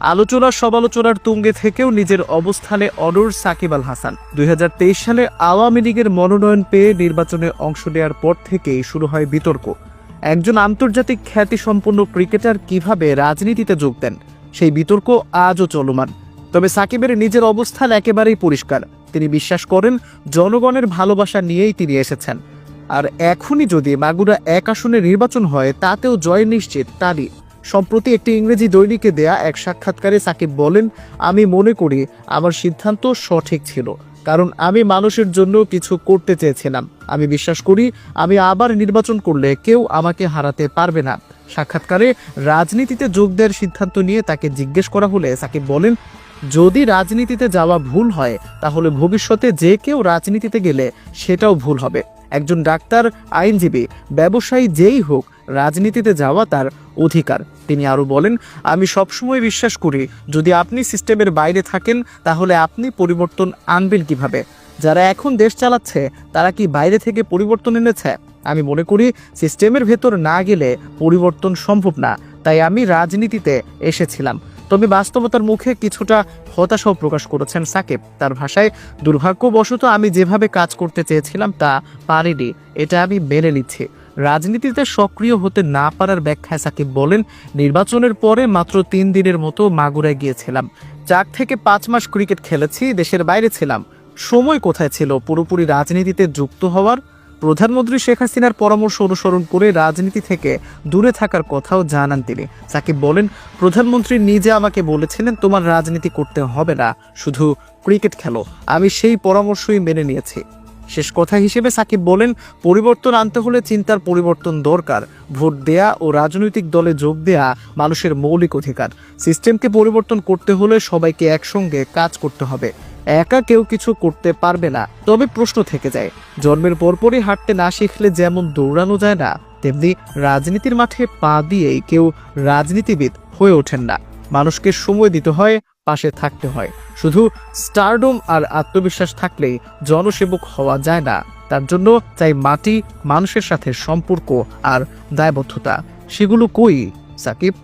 আলোচনা সমালোচনার তুঙ্গে থেকেও নিজের অবস্থানে অনড় সাকিব আল হাসান। দুই সালে আওয়ামী লীগের মনোনয়ন পেয়ে নির্বাচনে অংশ নেওয়ার পর থেকেই শুরু হয় বিতর্ক। একজন আন্তর্জাতিক খ্যাতিসম্পন্ন ক্রিকেটার কীভাবে রাজনীতিতে যোগ দেন, সেই বিতর্ক আজও চলমান। তবে সাকিবের নিজের অবস্থান একেবারেই পরিষ্কার। তিনি বিশ্বাস করেন, জনগণের ভালোবাসা নিয়েই তিনি এসেছেন। আর এখনই যদি মাগুরা এক আসনে নির্বাচন হয়, তাতেও জয় নিশ্চিত তারই। সম্প্রতি একটি ইংরেজি দৈনিকে দেয়া এক সাক্ষাৎকারে সাকিব বলেন, আমি মনে করি আমার সিদ্ধান্ত সঠিক ছিল, কারণ আমি মানুষের জন্য কিছু করতে চেয়েছিলাম। আমি বিশ্বাস করি আমি আবার নির্বাচন করলে কেউ আমাকে হারাতে পারবে না। সাক্ষাৎকারে রাজনীতিতে যোগ দেওয়ার সিদ্ধান্ত নিয়ে তাকে জিজ্ঞেস করা হলে সাকিব বলেন, যদি রাজনীতিতে যাওয়া ভুল হয়, তাহলে ভবিষ্যতে যে কেউ রাজনীতিতে গেলে সেটাও ভুল হবে। একজন ডাক্তার, আইনজীবী, ব্যবসায়ী যেই হোক রাজনীতিতে যাওয়া তার অধিকার। তিনি আরও বলেন, আমি সবসময় বিশ্বাস করি, যদি আপনি সিস্টেমের বাইরে থাকেন, তাহলে আপনি পরিবর্তন আনবেন কীভাবে? যারা এখন দেশ চালাচ্ছে, তারা কি বাইরে থেকে পরিবর্তন এনেছে? আমি মনে করি, সিস্টেমের ভেতর না গেলে পরিবর্তন সম্ভব না। তাই আমি রাজনীতিতে এসেছিলাম। তবে বাস্তবতার মুখে কিছুটা হতাশাও প্রকাশ করেছেন সাকিব। তার ভাষায়, দুর্ভাগ্যবশত আমি যেভাবে কাজ করতে চেয়েছিলাম তা পারিনি, এটা আমি মেনে নিচ্ছি। রাজনীতিতে সক্রিয় হতে না পারার ব্যাখ্যায় সাকিব বলেন, নির্বাচনের পরে মাত্র তিন দিনের মতো মাগুরায় গিয়েছিলাম। চার থেকে পাঁচ মাস ক্রিকেট খেলেছি, দেশের বাইরে ছিলাম। সময় কোথায় ছিল? পুরোপুরি রাজনীতিতে যুক্ত হওয়ার? প্রধানমন্ত্রী শেখ হাসিনার পরামর্শ অনুসরণ করে রাজনীতি থেকে দূরে থাকার কথাও জানান তিনি। সাকিব বলেন, প্রধানমন্ত্রী নিজে আমাকে বলেছিলেন, তোমার রাজনীতি করতে হবে না, শুধু ক্রিকেট খেলো। আমি সেই পরামর্শই মেনে নিয়েছি। শেষ কথা হিসেবে সাকিব বলেন, পরিবর্তন আনতে হলে চিন্তার পরিবর্তন দরকার। ভোট দেয়া ও রাজনৈতিক দলে যোগ দেয়া মানুষের মৌলিক অধিকার। সিস্টেমকে পরিবর্তন করতে হলে সবাইকে একসঙ্গে কাজ করতে হবে। একা কেউ কিছু করতে পারবে না। তবে প্রশ্ন থেকে যায়, জন্মের পরপরই হাঁটতে না শিখলে যেমন দৌড়ানো যায় না, তেমনি রাজনীতির মাঠে পা দিয়েই কেউ রাজনীতিবিদ হয়ে ওঠেন না। মানুষকে সময় দিতে হয় পাশে থাকতে হয়। শুধু স্টারডোম আর আত্মবিশ্বাস থাকলেই জনসেবক হওয়া যায় না। তার জন্য চাই মাটি, মানুষের সাথে সম্পর্ক আর দায়বদ্ধতা। সেগুলো কই? সাকিব?